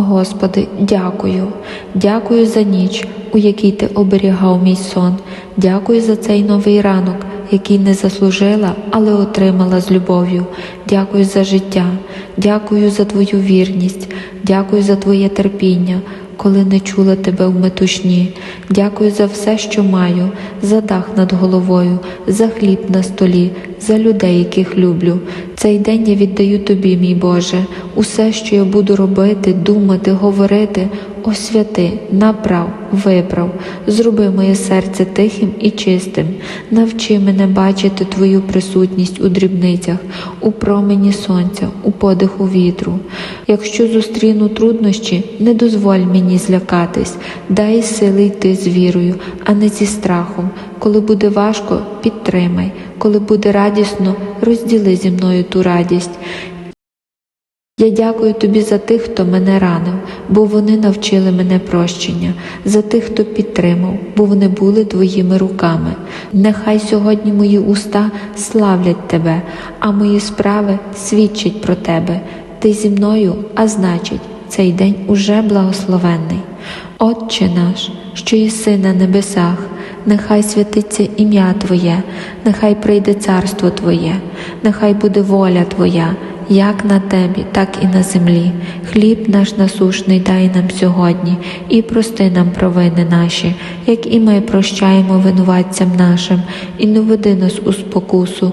Господи, дякую, дякую за ніч, у якій ти оберігав мій сон. Дякую за цей новий ранок, який не заслужила, але отримала з любов'ю. Дякую за життя, дякую за твою вірність, дякую за твоє терпіння. Коли не чула тебе в метушні, дякую за все, що маю, за дах над головою, за хліб на столі, за людей, яких люблю. Цей день я віддаю тобі, мій Боже, усе, що я буду робити, думати, говорити, освяти, направ, виправ, зроби моє серце тихим і чистим, навчи мене бачити Твою присутність у дрібницях, у промені сонця, у подиху вітру. Якщо зустріну труднощі, не дозволь мені злякатись, дай сили йти з вірою, а не зі страхом. Коли буде важко, підтримай, коли буде радісно, розділи зі мною ту радість. Я дякую тобі за тих, хто мене ранив, бо вони навчили мене прощення, за тих, хто підтримав, бо вони були твоїми руками. Нехай сьогодні мої уста славлять тебе, а мої справи свідчать про тебе. Ти зі мною, а значить, цей день уже благословенний. Отче наш, що єси на небесах, нехай святиться ім'я Твоє, нехай прийде царство Твоє, нехай буде воля Твоя як на тебі, так і на землі. Хліб наш насушний дай нам сьогодні, і прости нам провини наші, як і ми прощаємо винуватцям нашим, і не веди нас у спокусу,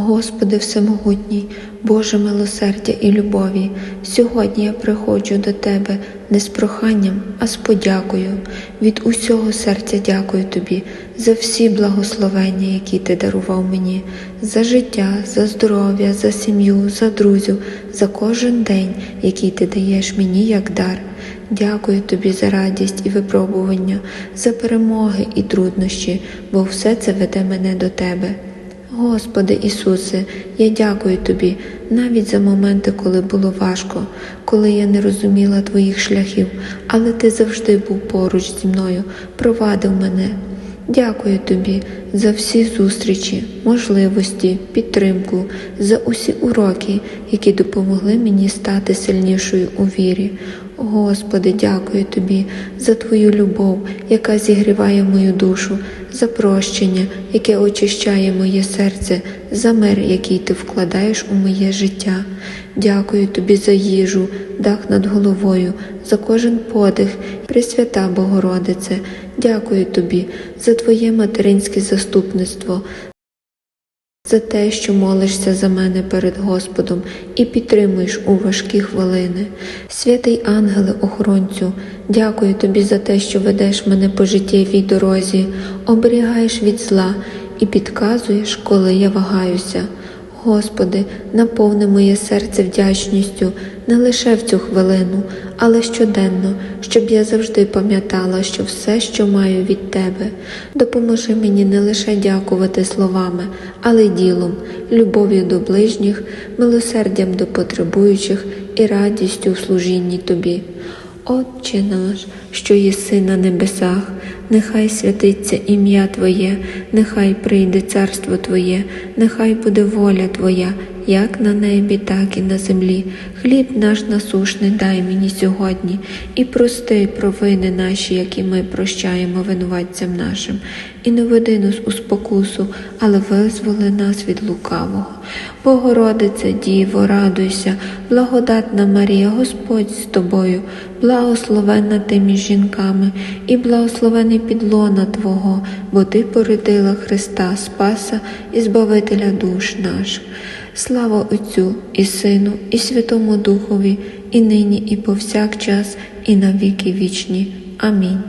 Господи Всемогутній, Боже милосердя і любові, сьогодні я приходжу до Тебе не з проханням, а з подякою. Від усього серця дякую Тобі за всі благословення, які Ти дарував мені, за життя, за здоров'я, за сім'ю, за друзів, за кожен день, який Ти даєш мені як дар. Дякую тобі за радість і випробування, за перемоги і труднощі, бо все це веде мене до Тебе. Господи Ісусе, я дякую Тобі навіть за моменти, коли було важко, коли я не розуміла Твоїх шляхів, але Ти завжди був поруч зі мною, провадив мене. Дякую тобі за всі зустрічі, можливості, підтримку, за усі уроки, які допомогли мені стати сильнішою у вірі. Господи, дякую тобі за Твою любов, яка зігріває мою душу, за прощення, яке очищає моє серце, за мир, який ти вкладаєш у моє життя. Дякую тобі за їжу, дах над головою, за кожен подих, Пресвята Богородице, дякую тобі за Твоє материнське заступництво, за те, що молишся за мене перед Господом і підтримуєш у важкі хвилини. Святий ангеле охоронцю, дякую тобі за те, що ведеш мене по життєвій дорозі, оберігаєш від зла і підказуєш, коли я вагаюся. Господи, наповни моє серце вдячністю не лише в цю хвилину, але щоденно, щоб я завжди пам'ятала, що все, що маю від Тебе, допоможи мені не лише дякувати словами, але й ділом, любов'ю до ближніх, милосердям до потребуючих і радістю в служінні Тобі. Отче наш, що єси на небесах, нехай святиться ім'я Твоє, нехай прийде царство Твоє, нехай буде воля Твоя, як на небі, так і на землі. Хліб наш насушний дай мені сьогодні, і прости провини наші, які ми прощаємо винуватцям нашим, і не веди нас у спокусу, але визволи нас від лукавого. Богородице, Діво, радуйся, благодатна Марія, Господь з тобою, благословенна ти між жінками, і благословений підлона Твого, бо Ти породила Христа, Спаса і Збавителя душ наших. Слава Отцю і Сину, і Святому Духові, і нині, і повсякчас, і на віки вічні. Амінь.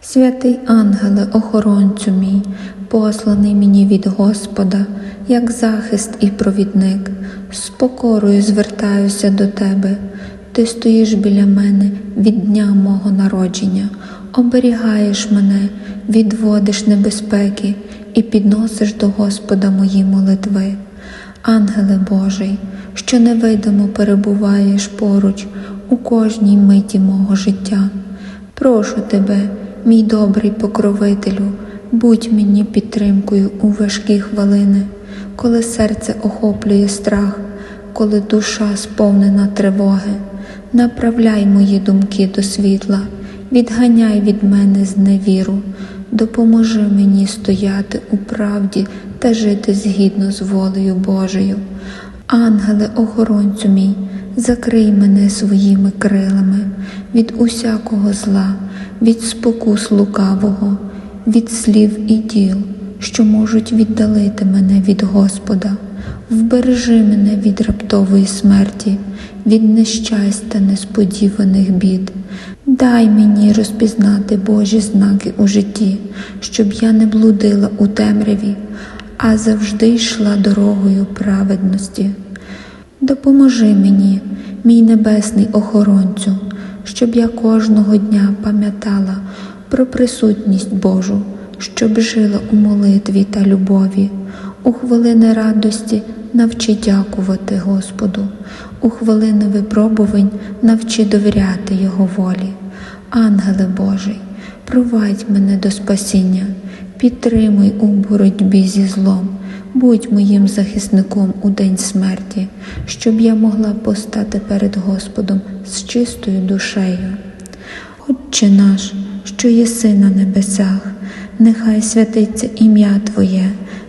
Святий ангеле, охоронцю мій, посланий мені від Господа, як захист і провідник, з покорою звертаюся до тебе. Ти стоїш біля мене від дня мого народження, оберігаєш мене, відводиш небезпеки і підносиш до Господа мої молитви. Ангеле Божий, що невидимо перебуваєш поруч у кожній миті мого життя. Прошу тебе, мій добрий покровителю, будь мені підтримкою у важкі хвилини, коли серце охоплює страх, коли душа сповнена тривоги. Направляй мої думки до світла, відганяй від мене зневіру, допоможи мені стояти у правді та жити згідно з волею Божою. Ангеле, охоронцю мій, закрий мене своїми крилами від усякого зла, від спокус лукавого, від слів і діл, що можуть віддалити мене від Господа. Вбережи мене від раптової смерті, від нещастя несподіваних бід. Дай мені розпізнати Божі знаки у житті, щоб я не блудила у темряві, а завжди йшла дорогою праведності. Допоможи мені, мій небесний охоронцю, щоб я кожного дня пам'ятала про присутність Божу, щоб жила у молитві та любові. У хвилини радості навчи дякувати Господу, у хвилини випробувань навчи довіряти Його волі. Ангеле Божий, провадь мене до спасіння, підтримуй у боротьбі зі злом, будь моїм захисником у день смерті, щоб я могла постати перед Господом з чистою душею. Отче наш, що єси на небесах, нехай святиться ім'я Твоє,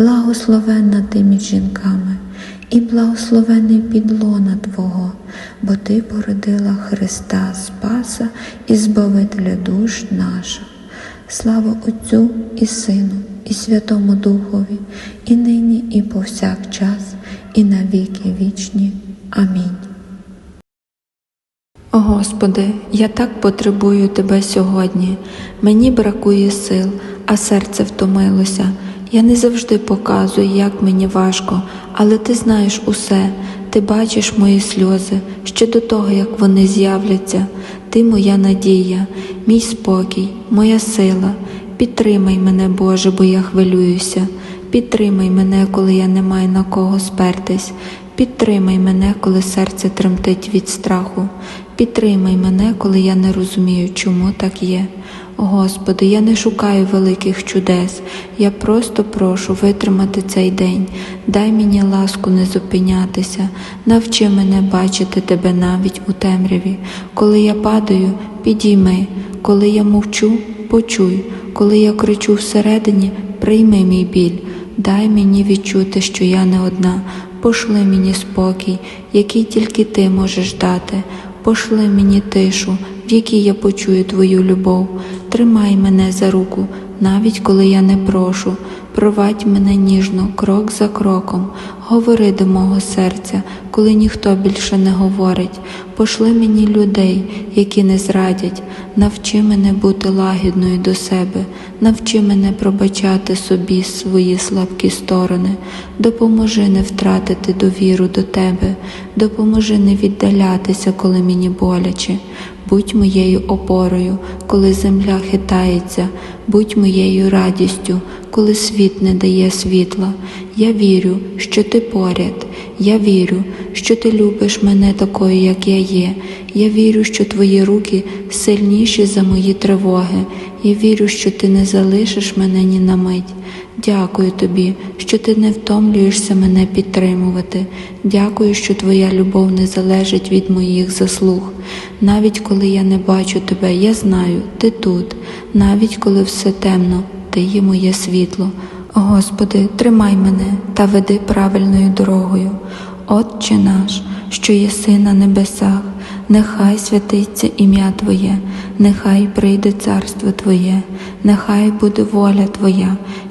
благословенна ти між жінками, і благословений підлона Твого, бо Ти породила Христа Спаса і Збавителя душ наших. Слава Отцю і Сину, і Святому Духові, і нині, і повсякчас, і на віки вічні. Амінь. Господи, я так потребую Тебе сьогодні. Мені бракує сил, а серце втомилося. Я не завжди показую, як мені важко, але ти знаєш усе, ти бачиш мої сльози ще до того, як вони з'являться. Ти моя надія, мій спокій, моя сила. Підтримай мене, Боже, бо я хвилююся. Підтримай мене, коли я не маю на кого спертись. Підтримай мене, коли серце тремтить від страху. Підтримай мене, коли я не розумію, чому так є. Господи, я не шукаю великих чудес, я просто прошу витримати цей день. Дай мені ласку не зупинятися, навчи мене бачити Тебе навіть у темряві. Коли я падаю, підійми, коли я мовчу, почуй, коли я кричу всередині, прийми мій біль. Дай мені відчути, що я не одна. Пошли мені спокій, який тільки ти можеш дати. Пошли мені тишу, в якій я почую твою любов. Тримай мене за руку, навіть коли я не прошу. Провадь мене ніжно, крок за кроком. Говори до мого серця, коли ніхто більше не говорить. Пошли мені людей, які не зрадять. Навчи мене бути лагідною до себе, навчи мене пробачати собі свої слабкі сторони, допоможи не втратити довіру до тебе, допоможи не віддалятися, коли мені боляче. Будь моєю опорою, коли земля хитається, будь моєю радістю, коли світ не дає світла. Я вірю, що ти поряд. Я вірю, що ти любиш мене такою, як я є. Я вірю, що твої руки сильніші за мої тривоги. Я вірю, що ти не залишиш мене ні на мить. Дякую тобі, що ти не втомлюєшся мене підтримувати. Дякую, що твоя любов не залежить від моїх заслуг. Навіть коли я не бачу тебе, я знаю, ти тут. Навіть коли все темно, ти є моє світло. Господи, тримай мене та веди правильною дорогою. Отче наш, що єси на небесах, нехай святиться ім'я Твоє, нехай прийде царство Твоє, нехай буде воля Твоя,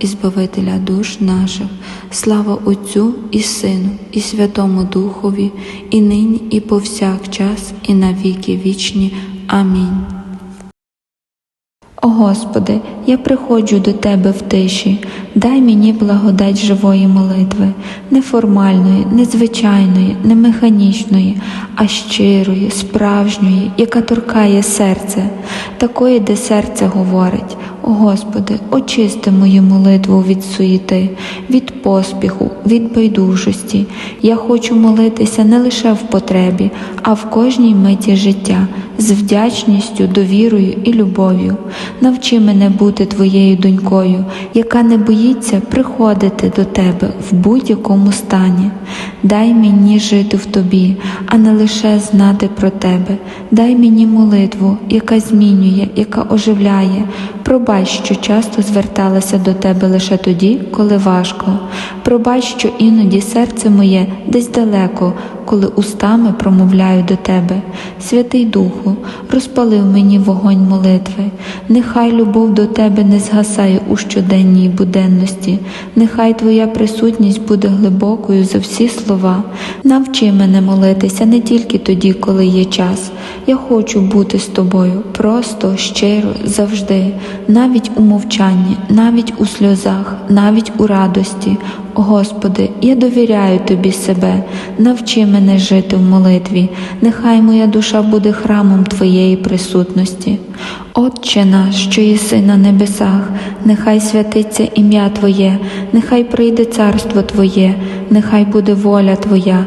і Збавителя душ наших. Слава Отцю і Сину, і Святому Духові, і нині, і повсякчас, і на віки вічні. Амінь. О Господи, я приходжу до Тебе в тиші, дай мені благодать живої молитви, не формальної, не не механічної, а щирої, справжньої, яка торкає серце, такої, де серце говорить. О Господи, очисти мою молитву від суєти, від поспіху, від байдужості. Я хочу молитися не лише в потребі, а в кожній миті життя, з вдячністю, довірою і любов'ю. Навчи мене бути твоєю донькою, яка не боїться приходити до тебе в будь-якому стані. Дай мені жити в тобі, а не лише знати про тебе. Дай мені молитву, яка змінює, яка оживляє. Пробач, що часто зверталася до тебе лише тоді, коли важко. Пробач, що іноді серце моє десь далеко, коли устами промовляю до тебе. Святий Духу, розпалив мені вогонь молитви. Нехай любов до тебе не згасає у щоденній буденності. Нехай твоя присутність буде глибокою за всі слова. Навчи мене молитися не тільки тоді, коли є час. Я хочу бути з тобою просто, щиро, завжди, навіть у мовчанні, навіть у сльозах, навіть у радості. Господи, я довіряю Тобі себе, навчи мене жити в молитві, нехай моя душа буде храмом Твоєї присутності. Отче наш, що єси на небесах, нехай святиться ім'я Твоє, нехай прийде царство Твоє, нехай буде воля Твоя,